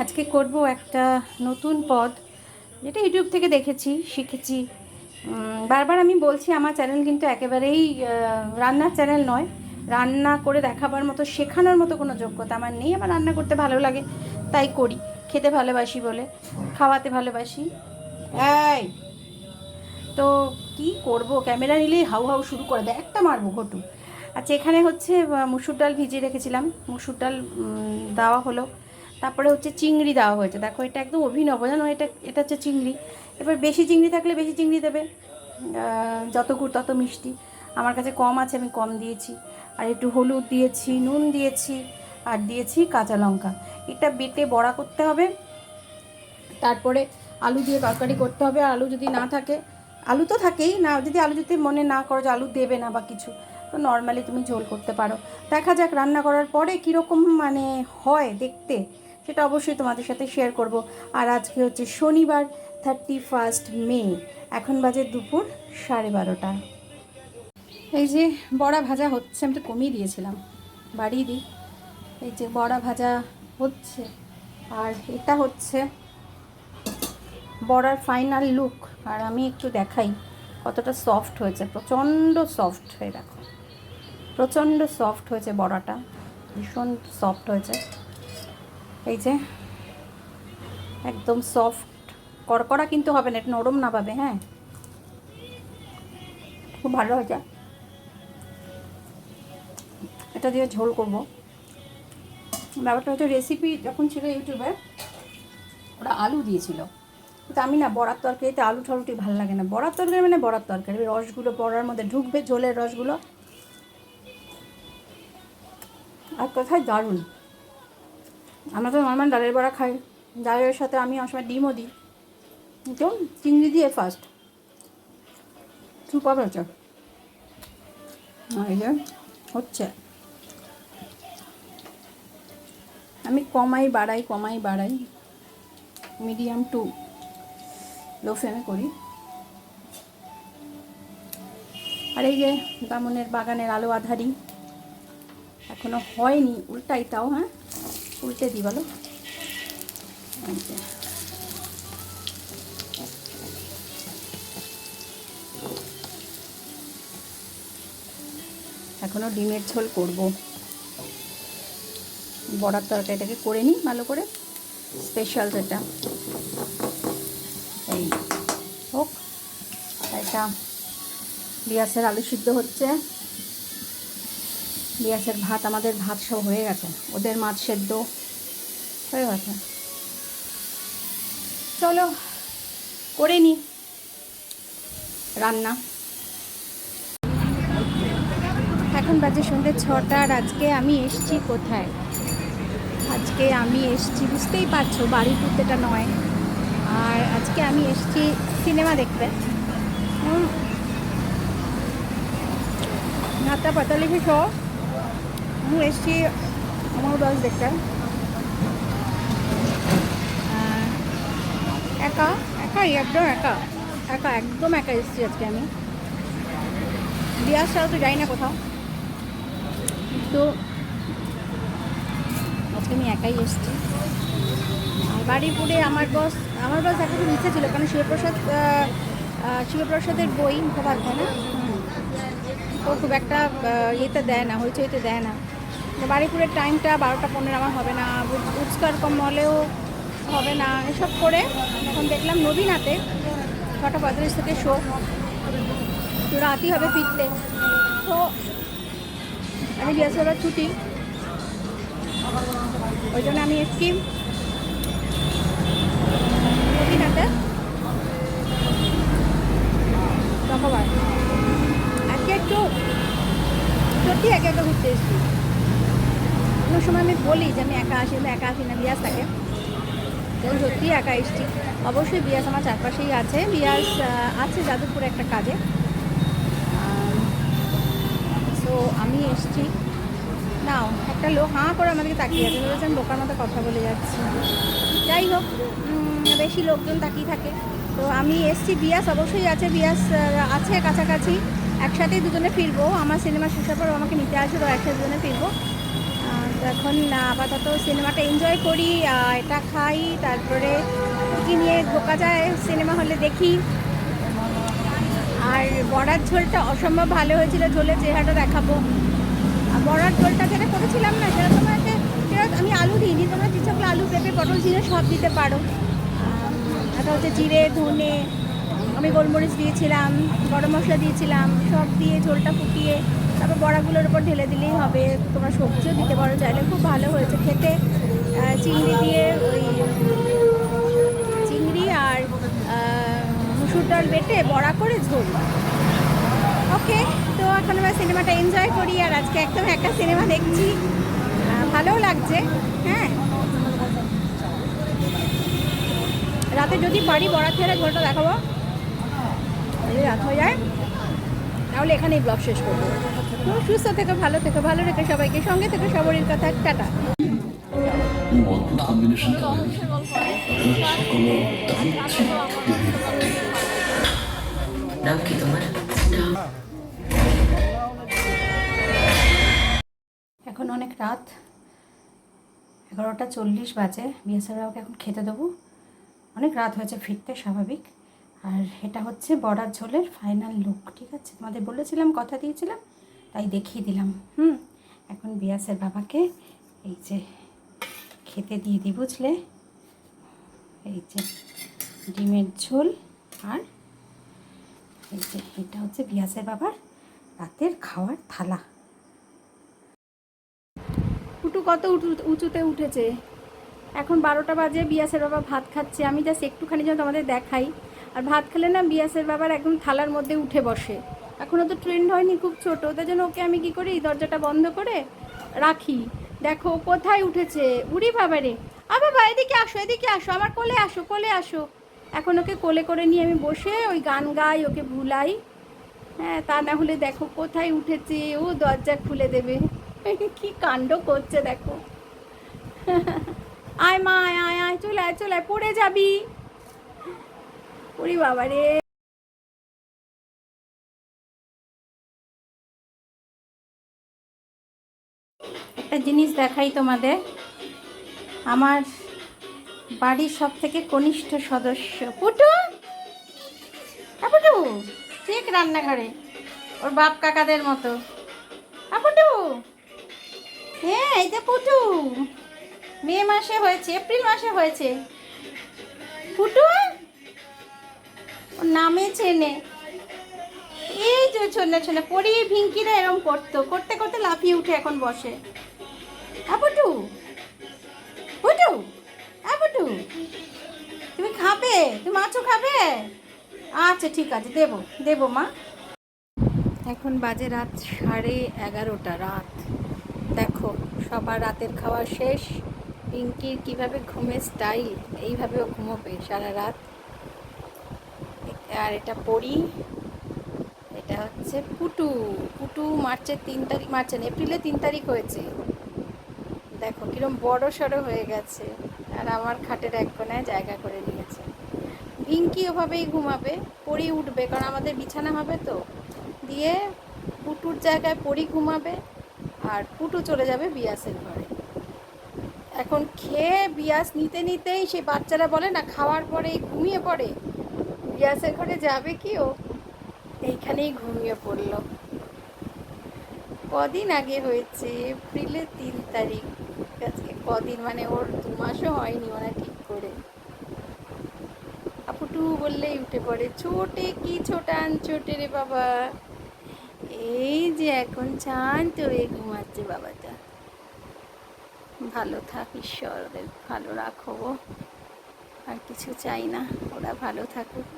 আজকে করব একটা নতুন পদ, যেটা ইউটিউব থেকে দেখেছি, শিখেছি। বারবার আমি বলছি, আমার চ্যানেল কিন্তু একেবারেই রান্নার চ্যানেল নয়। রান্না করে দেখাবার মতো, শেখানোর মতো কোনো যোগ্যতা আমার নেই। আমার রান্না করতে ভালো লাগে, তাই করি। খেতে ভালোবাসি বলে, খাওয়াতে ভালোবাসি। এই, তো কি করব? ক্যামেরা নিলেই হাউ হাউ শুরু করে দেয় একটা মারবো ঘটু। আচ্ছা এখানে হচ্ছে মুসুর ডাল ভিজিয়ে রেখেছিলাম। মুসুর ডাল দেওয়া হলো। তারপরে হচ্ছে চিংড়ি দেওয়া হয়েছে। দেখো, এটা একদম অভিনব, জানো? এটা এটা হচ্ছে চিংড়ি। এবার বেশি চিংড়ি থাকলে বেশি চিংড়ি দেবে। যত গুড়, তত মিষ্টি। আমার কাছে কম আছে, আমি কম দিয়েছি। আর একটু হলুদ দিয়েছি, নুন দিয়েছি, আর দিয়েছি কাঁচা লঙ্কা। এটা বেটে বড়া করতে হবে। তারপরে আলু দিয়ে তরকারি করতে হবে। আর আলু যদি না থাকে, আলু তো থাকেই না, যদি আলু যদি মনে না করো যে আলু দেবে না বা কিছু, তো নর্মালি তুমি ঝোল করতে পারো। দেখা যাক রান্না করার পরে কীরকম মানে হয় দেখতে। সেটা অবশ্যই তোমাদের সাথে শেয়ার করব। আর আজকে হচ্ছে শনিবার থার্টি ফার্স্ট মে এখন বাজে দুপুর সাড়ে বারোটা। এই যে বড়া ভাজা হচ্ছে, আমি তো কমিয়ে দিয়েছিলাম। বাড়িয়ে দিই। এই যে বড়া ভাজা হচ্ছে, আর এটা হচ্ছে বড়ার ফাইনাল লুক আর আমি একটু দেখাই কতটা সফট হয়েছে, প্রচণ্ড সফট হয়ে দেখো। প্রচণ্ড সফট হয়েছে বড়াটা। ভীষণ সফট হয়েছে। এই যে, একদম সফট কড়কড়া কিন্তু হবে না নরম না পাবে হ্যাঁ? খুব ভালো হয়েছে এটা দিয়ে ঝোল করব। ব্যাপারটা হচ্ছে রেসিপি যখন ছিল ইউটিউবে, ওরা আলু দিয়েছিল। কিন্তু আমি না, বড়ার তরকারিতে আলু ঠালুটি ভালো লাগে না। বড়ার তরকারি মানে বড়ার তরকারি রসগুলো বড়ার মধ্যে ঢুকবে ঝোলের রসগুলো। আর কোথায় দারুণ। আমরা তো নর্মাল ডালের বড়া খাই। ডালের সাথে আমি অনেক সময় ডিমও দিই। তো চিংড়ি দিয়ে ফার্স্ট সুপার হচ্ছে যে হচ্ছে। আমি কমাই বাড়াই কমাই বাড়াই। মিডিয়াম টু লো ফ্লেমে করি। আর এই যে বামনের বাগানের আলো আধারি। এখনও হয়নি, উল্টাই তাও হ্যাঁ? উল্টে দিই, বলো। এই যে। এখনও ডিমের ঝোল করব। বড়ার তরকারিটাকে করে নিই ভালো করে। স্পেশাল যেটা। এই হোক, এটা। বিয়াসের আলু সিদ্ধ হচ্ছে। বিয়াসের ভাত, আমাদের ভাত সব হয়ে গেছে। ওদের মাছ সেদ্ধ হয়ে গেছে। চলো, করে নি রান্না। এখন বাজে সন্ধ্যে ছটা আর আজকে আমি এসছি কোথায়? আজকে আমি এসছি, বুঝতেই পারছ, বাড়ি ঘুরতেটা নয়। আর আজকে আমি এসছি সিনেমা দেখতে। নাতা পাতালিখি শো ମୁଁ এসছি আমার বাস দেখতে। একা? একাই, একদম একা। একা, একদম একা এসছি আজকে আমি। বিয়ার ছাড়া তো যাই না কোথাও। তো আজকে আমি একাই এসেছি। আর বাড়িপুরে আমার বস আমার বস একটু নিচে ছিল, কারণ শিবপ্রসাদ শিবপ্রসাদের বই মুখোপাধ্যায় না। ও খুব একটা ইয়েতে দেয় না, হইচইতে দেয় না। তো বাড়িপুরের টাইমটা বারোটা পনেরো আমার হবে না উৎকার কম মলেও হবে না, এসব করে এখন দেখলাম নবীনাতে ছটা পঁয়তাল্লিশ থেকে শো রাতই হবে ফিরতে। তো আমি বৃহস্পতিবার ছুটি। ওই জন্য আমি এসছি নদীনাতে রকবার আজকে একটু সত্যি একা একা ঘুরতে এসেছি। কোনো সময় আমি বলি যে আমি একা আসি একা আসি না, বিয়াস থাকে। তো সত্যি একা এসছি। অবশ্যই বিয়াস আমার চারপাশেই আছে। বিয়াস আছে যাদবপুরে একটা কাজে। সো আমি এসছি। নাও, একটা লোক হাঁ করে আমাদেরকে তাকিয়ে আছে। বলেছেন বোকার মতো কথা বলে যাচ্ছি। যাই হোক বেশি লোকজন তাকিয়ে থাকে। তো আমি এসছি। বিয়াস অবশ্যই আছে। বিয়াস আছে কাছাকাছি। একসাথেই দুজনে ফিরবো। আমার সিনেমা শেষ হওয়ার পর আমাকে নিতে আসবে তো একসাথে দুজনে ফিরবো। তো এখন আপাতত সিনেমাটা এনজয় করি এটা খাই, তারপরে কি নিয়ে ঢোকা যায় সিনেমা হলে দেখি। আর বড়ার ঝোলটা অসম্ভব ভালো হয়েছিল, ঝোলের চেহারাটা দেখাবো। আর বড়ার ঝোলটা যেটা করেছিলাম না, সেটা তোমাকে সেটা আমি আলু দিইনি, তোমরা ইচ্ছা আলু, পেঁপে, পটল জিরে সব দিতে পারো। এটা হচ্ছে জিরে, ধনে, আমি গোলমরিচ দিয়েছিলাম, গরম মশলা দিয়েছিলাম, সব দিয়ে ঝোলটা ফুটিয়ে তারপর বড়াগুলোর উপর ঢেলে দিলেই হবে। তোমরা সবজিও দিতে পারো চাইলে, খুব ভালো হয়েছে খেতে। চিংড়ি দিয়ে ওই চিংড়ি আর মুসুর ডাল বেটে বড়া করে ঝোল। ওকে, তো এখন আমরা সিনেমাটা এনজয় করি আর আজকে একদম একটা সিনেমা দেখছি। ভালোও লাগছে হ্যাঁ। রাতে যদি পারি বড়া ছেড়ে ঝোলটা দেখাবো। যদি রাত হয়ে যায়। তাহলে এখানেই ব্লগ শেষ করব। তো সুস্থ থেকে ভালো থেকে ভালো রেখে সবাইকে সঙ্গে থেকে সবরের কথা টাটা। নাম কি তোমার? এখন অনেক রাত এগারোটা চল্লিশ বাজে বিএসআরকে এখন খেতে দেবো। অনেক রাত হয়েছে ফিরতে স্বাভাবিক। আর এটা হচ্ছে বড়ার ঝোলের ফাইনাল লুক ঠিক আছে? তোমাদের বলেছিলাম কথা দিয়েছিলাম। তাই দেখিয়ে দিলাম। হুম, এখন বিয়াসের বাবাকে এই যে খেতে দিয়ে দিই বুঝলে? এই যে ডিমের ঝোল আর এই যে এটা হচ্ছে বিয়াসের বাবার রাতের খাওয়ার থালা। ফুটু কত উঁচু- উঁচুতে উঠেছে। এখন বারোটা বাজে, বিয়াসের বাবা ভাত খাচ্ছে। আমি জাস্ট একটুখানি যেন তোমাদের দেখাই। আর ভাত খেলে না বিয়াসের বাবার একদম থালার মধ্যে উঠে বসে। এখনও তো ট্রেন্ড হয়নি, খুব ছোট। ওদের জন্য ওকে আমি কি করি? দরজাটা বন্ধ করে রাখি। দেখো কোথায় উঠেছে? উড়ি বাবারে আ বাবা, এদিকে আসো এদিকে আসো, আমার কোলে আসো কোলে আসো। এখন ওকে কোলে করে নিয়ে আমি বসে ওই গান গাই, ওকে ভুলাই। হ্যাঁ তা না হলে দেখো কোথায় উঠেছে? ও দরজা খুলে দেবে। কি কাণ্ড করছে দেখো। আয় মা, আয় আয় আয়, চলে আয় চলে আয়, পড়ে যাবি। ওরে বাবা রে। একটা জিনিস দেখাই তোমাদের। আমার বাড়ির সব থেকে কনিষ্ঠ সদস্য পুটু। পুটু ঠিক রান্নাঘরে ওর বাপ কাকাদের মতো। আ, পুটু হ্যাঁ এই যে পুটু। মে মাসে হয়েছে এপ্রিল মাসে হয়েছে। পুটু ওর নামে চেনে। এই যে ছোনে ছোনে পড়ি ভিঙ্কিরা এরম করতো করতে করতে লাফিয়ে উঠে এখন বসে। মাছও খাবে? আচ্ছা ঠিক আছে, দেবো দেবো মা। এখন বাজে রাত সাড়ে এগারোটা, রাত। দেখো, সবার রাতের খাওয়া শেষ। পিঙ্কির কীভাবে ঘুমের স্টাইল এইভাবেও ঘুমোবে সারা রাত। আর এটা পড়ি এটা হচ্ছে পুটু। পুটু মার্চের তিন তারিখ, মার্চের এপ্রিলে তিন তারিখ হয়েছে। দেখো, কিরম বড় সড়ো হয়ে গেছে। আর আমার খাটের এক কোনায় জায়গা করে নিয়েছে। ভিঙ্কি ওভাবেই ঘুমাবে, পড়ি উঠবে, কারণ আমাদের বিছানা হবে তো। দিয়ে পুটুর জায়গায় পড়ি ঘুমাবে আর পুটু চলে যাবে বিয়াসের ঘরে। এখন খেয়ে বিয়াস নিতে নিতেই সে বাচ্চারা বলে, না, খাওয়ার পরেই ঘুমিয়ে পড়ে। বিয়াসের ঘরে যাবে কি ও? এইখানেই ঘুমিয়ে পড়ল। কদিন আগে হয়েছে, এপ্রিলের তিন তারিখ। আজকে কদিন মানে ওর দু মাসও হয়নি ওরা ঠিক করে। আপুটু বললেই উঠে পড়ে, ছোটে কি ছোটান, ছোটে রে বাবা। এই যে এখন শান্ত হয়ে ঘুমাচ্ছে বাবাটা। ভালো থাক ঈশ্বর ওদের ভালো রাখো গো। আর কিছু চাই না, ওরা ভালো থাকুক।